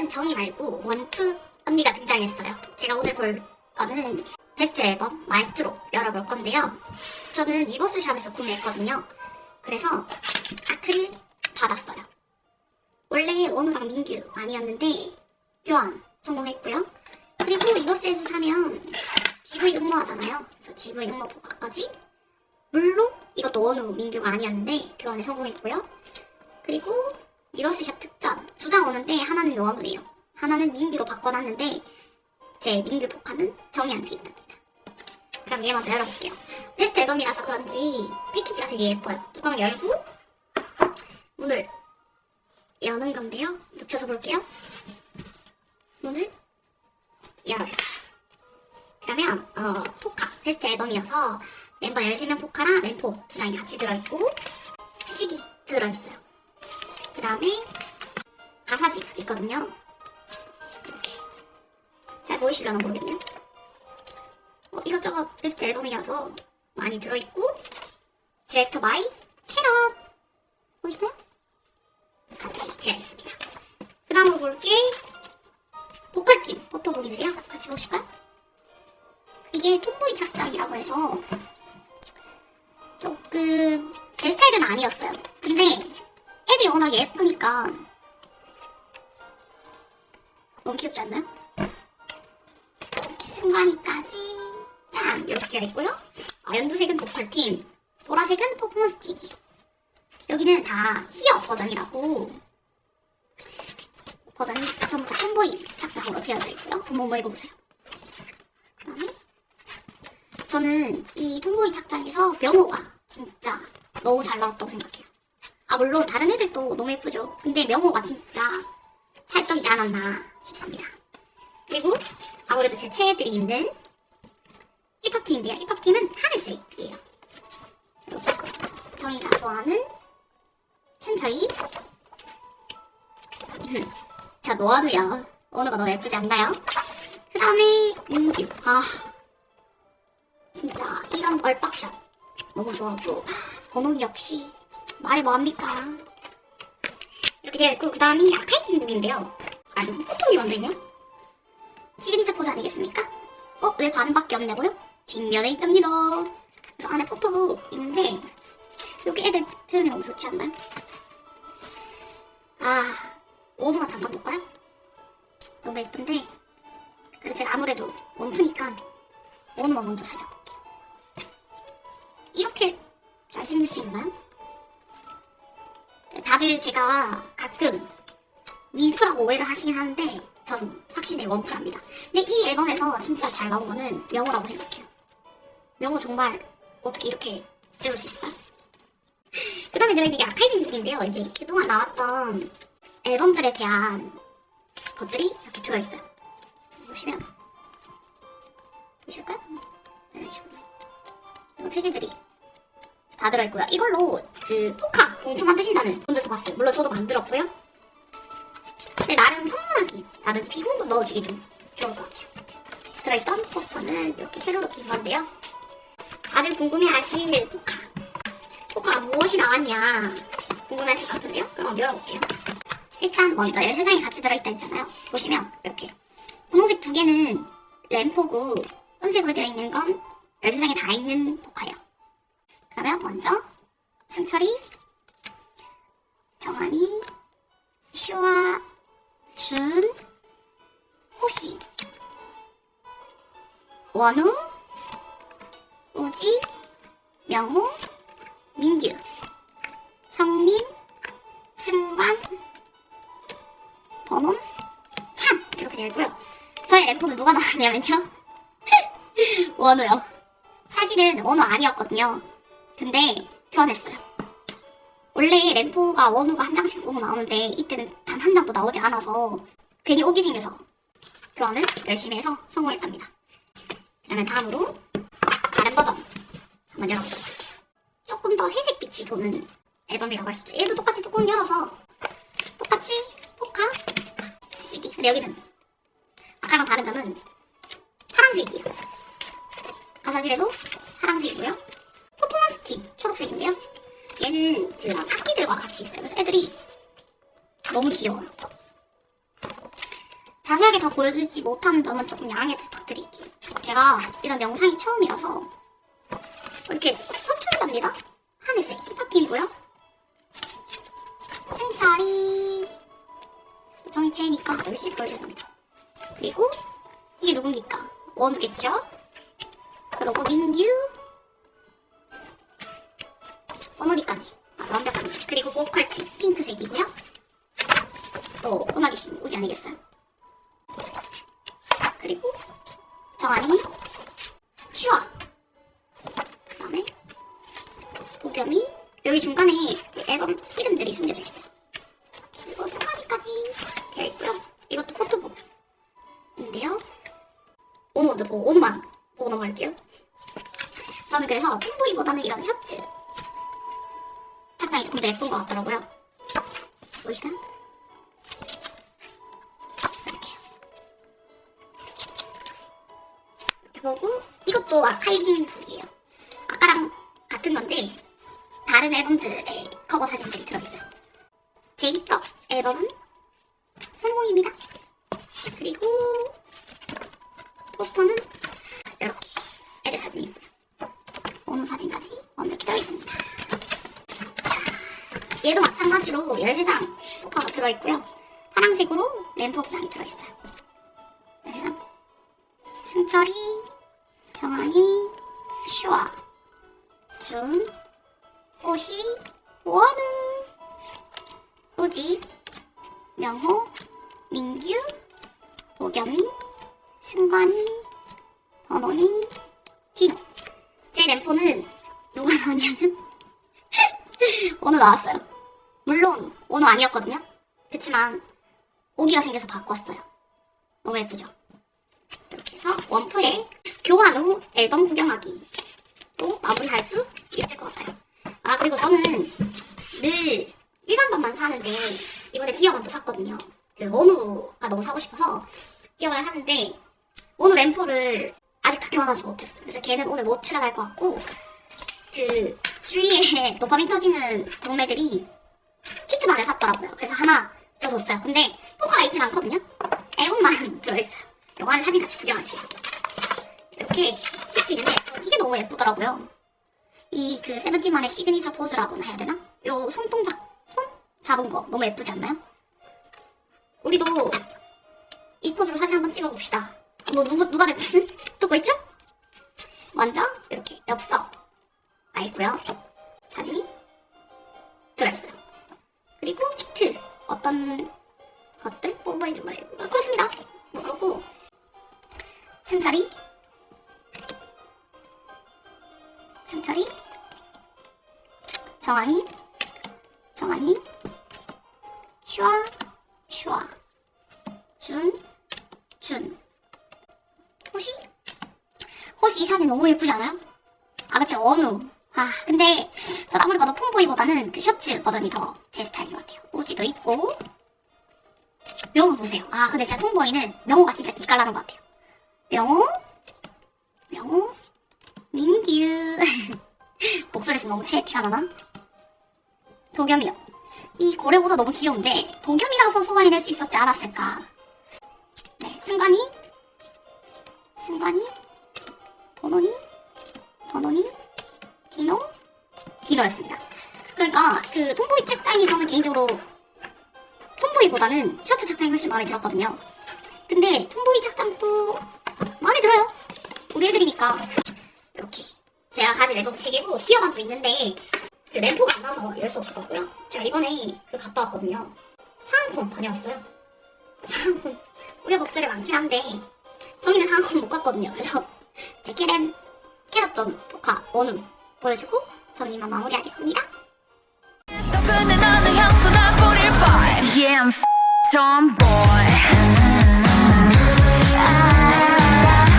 오늘은 정이 말고 원투 언니가 등장했어요. 제가 오늘 볼 거는 베스트 앨범 마에스트로 열어볼 건데요. 저는 위버스샵에서 구매했거든요. 그래서 아크릴 받았어요. 원래 원우랑 민규 아니었는데 교환 성공했고요. 그리고 위버스에서 사면 GV 응모하잖아요. 그래서 GV 응모 포카까지 물론 이것도 원우 민규가 아니었는데 교환에 성공했고요. 그리고 리버스샵 특전 두 장 오는데 하나는 원우래요. 하나는 민규로 바꿔놨는데 제 민규 포카는 정이한테 있답니다. 그럼 얘 먼저 열어볼게요. 베스트 앨범이라서 그런지 패키지가 되게 예뻐요. 뚜껑 열고 문을 여는 건데요. 눕혀서 볼게요. 문을 열어요. 그러면 어, 포카 베스트 앨범이어서 멤버 13명 포카랑 램포 두 장이 같이 들어있고 CD 들어있어요. 그 다음에 가사집 있거든요. 이렇게 잘 보이시려나 모르겠네요. 어, 이것저것 베스트 앨범이어서 많이 들어있고 디렉터 바이 캐럿 보이시나요? 같이 되어 있습니다. 그 다음으로 볼게 보컬팀 포토북인데요. 같이 보실까요? 이게 톰보이 착장이라고 해서 조금 제 스타일은 아니었어요. 근데 애들이 워낙 예쁘니까 너무 귀엽지 않나요? 이렇게 승관이까지 짠 이렇게 있고요. 아, 연두색은 보컬팀, 보라색은 퍼포먼스 팀이에요. 여기는 다 히어 버전이라고 버전이 전부 다 톰보이 착장으로 되어져 있고요. 한번 읽어보세요. 그 다음에 저는 이 톰보이 착장에서 명호가 진짜 너무 잘 나왔다고 생각해요. 아 물론 다른 애들도 너무 예쁘죠. 근데 명호가 진짜 찰떡이지 않았나 싶습니다. 그리고 아무래도 제 최애들이 있는 힙합 팀인데요. 힙합 팀은 하늘색이에요. 이렇게 저희가 좋아하는 승철이 음, 자 노아루야. 언어가 너무 예쁘지 않나요? 그 다음에 민규. 아 진짜 이런 얼빡샷 너무 좋아하고 번호기 역시 말이 뭐합니까? 이렇게 되어 있고 그 다음이 아카이팅 북인데요. 아니 포토이 먼저 있네요. 시그니처 포즈 아니겠습니까? 어? 왜 반밖에 없냐고요? 뒷면에 있답니다. 그래서 안에 포토북 있는데 여기 애들 표현이 너무 좋지 않나요? 아 원우만 잠깐 볼까요? 너무 예쁜데 그래서 제가 아무래도 원푸니까 원우만 먼저 살짝 볼게요. 이렇게 잘생길 수 있나요? 다들 제가 가끔 민프라고 오해를 하시긴 하는데 전 확신의 원프랍니다. 근데 이 앨범에서 진짜 잘 나온 거는 명호라고 생각해요. 명호 정말 어떻게 이렇게 찍을 수 있을까요? 그 다음에 들어있는 게 아카이빙 북인데요. 이제 그동안 나왔던 앨범들에 대한 것들이 이렇게 들어있어요. 보시면 보실까요? 이런 식으로 이런 표지들이 다 들어있고요. 이걸로 그 포카 봉투 만드신다는 분들도 봤어요. 물론 저도 만들었고요. 선물하기라든지 비공도 넣어주기 좀 좋을 것 같아요. 들어있던 포스터는 이렇게 세로로 긴 건데요. 다들 궁금해하실 포카. 포카가 무엇이 나왔냐 궁금해하실 것 같은데요? 그럼 한번 열어볼게요. 일단 먼저 13장이 같이 들어있다 했잖아요. 보시면 이렇게 분홍색 두 개는 램포고 은색으로 되어 있는 건 13장에 다 있는 포카예요. 그러면 먼저 승철이, 정한이, 슈아, 준, 호시, 원우, 우지, 명호, 민규, 성민, 승관, 번원, 참 이렇게 되어 있고요. 저희 램프는 누가 나왔냐면요. 원우요. 사실은 원우 아니었거든요. 근데 교환했어요. 원래 램포가 원우가 한 장씩 오고 나오는데 이때는 단 한 장도 나오지 않아서 괜히 오기 생겨서 교환을 열심히 해서 성공했답니다. 그러면 다음으로 다른 버전 한번 열어보도록 할게요. 조금 더 회색 빛이 도는 앨범이라고 할 수 있죠. 얘도 똑같이 뚜껑 열어서 똑같이 포카 CD. 근데 여기는 아까랑 다른 점은 파란색이에요. 가사집에도 파란색이고요. 퍼포먼스 팀 초록색인데요. 얘는 그런 악기들과 같이 있어요. 그래서 애들이 너무 귀여워요. 자세하게 다 보여주지 못하는 점은 조금 양해 부탁드릴게요. 제가 이런 영상이 처음이라서 이렇게 서툴답니다. 하늘색 힙합팀이고요. 생살이 정이 채니까 열심히 보여줘야 됩니다. 그리고 이게 누굽니까? 원우겠죠? 그리고 민규 원우리까지 아, 완벽합니다. 그리고 보컬팀 핑크색이고요. 또 음악의 신 우지 아니겠어요? 정한이 슈아 그다음에 도겸이 여기 중간에 그 앨범 이름들이 숨겨져 있어요. 그리고 승관이까지 되어 있고요. 이것도 포토북인데요. 오늘 먼저 보고 오늘만 보고 넘어갈게요. 저는 그래서 톰보이보다는 이런 셔츠 착장이 조금 더 예쁜 것 같더라고요. 보고 이것도 아카이브북이에요. 아까랑 같은 건데 다른 앨범들의 커버 사진들이 들어있어요. 제 입덕 앨범은 성공입니다. 그리고 포스터는 이렇게 애들 사진이고요. 오늘 사진까지 완벽히 들어있습니다. 자, 얘도 마찬가지로 열세장 효과가 들어있고요. 파란색으로 램프 두 장이 들어있어요. 승철이, 정한이, 슈아, 준, 호시, 원우, 우지, 명호, 민규, 오겸이, 승관이, 번원이, 희노. 제 램포는 누가 나왔냐면 원우 나왔어요. 물론 원우 아니었거든요. 그치만 오기가 생겨서 바꿨어요. 너무 예쁘죠? 해서 원프에 교환 후 앨범 구경하기로 마무리할 수 있을 것 같아요. 아 그리고 저는 늘 일반반만 사는데 이번에 디어반도 샀거든요. 그 원우가 너무 사고 싶어서 디어반을 샀는데 원우 램프를 아직 다 교환하지 못했어요. 그래서 걔는 오늘 못 출연할 것 같고 그 주위에 도파민 터지는 동네들이 키트만을 샀더라고요. 그래서 하나 쪄줬어요. 근데 포카가 있진 않거든요. 앨범만 들어있어요. 안에 사진 같이 구경할게요. 이렇게 키트 있는데 이게 너무 예쁘더라고요. 이 그 세븐틴만의 시그니처 포즈라고나 해야 되나? 요 손동작 손 잡은 거 너무 예쁘지 않나요? 우리도 이 포즈로 사진 한번 찍어봅시다. 뭐 누구 누가 됐든 듣고 있죠? 먼저 이렇게 엽서가 있고요. 사진이 들어있어요. 그리고 키트 어떤 것들 뭐, 뭐, 뭐, 뭐 그렇습니다. 승철이 승철이 정한이 정한이 슈아 슈아 준 준. 호시? 호시 이 사진 너무 예쁘지 않아요? 아, 그치, 원우. 아, 근데, 전 아무리 봐도 톰보이보다는 그 셔츠 버전이 더 제 스타일인 것 같아요. 우지도 있고. 명호 보세요. 아, 근데 진짜 톰보이는 명호가 진짜 기깔나는 것 같아요. 명호, 명호, 민규. 목소리에서 너무 체에 티가 나나? 도겸이요. 이 고래보다 너무 귀여운데, 도겸이라서 소화해낼 수 있었지 않았을까. 네, 승관이, 승관이, 번호니, 번호니, 디노, 디노였습니다. 그러니까 그 톰보이 책장이 저는 개인적으로 톰보이보다는 셔츠 책장이 훨씬 마음에 들었거든요. 근데 톰보이 책장도 마음에 들어요. 우리 애들이니까 이렇게 제가 가진 앨범 3개고 티어반도 있는데 그 램프가 안 나서 열수 없었고요. 제가 이번에 그 갔다 왔거든요. 사은콘 다녀왔어요. 사은콘 우여곡절이 많긴 한데 저희는 사은콘 못 갔거든요. 그래서 제 캐렌 캐럿전 포카 원음 보여주고 저는 이만 마무리하겠습니다. Yeah I'm tomboy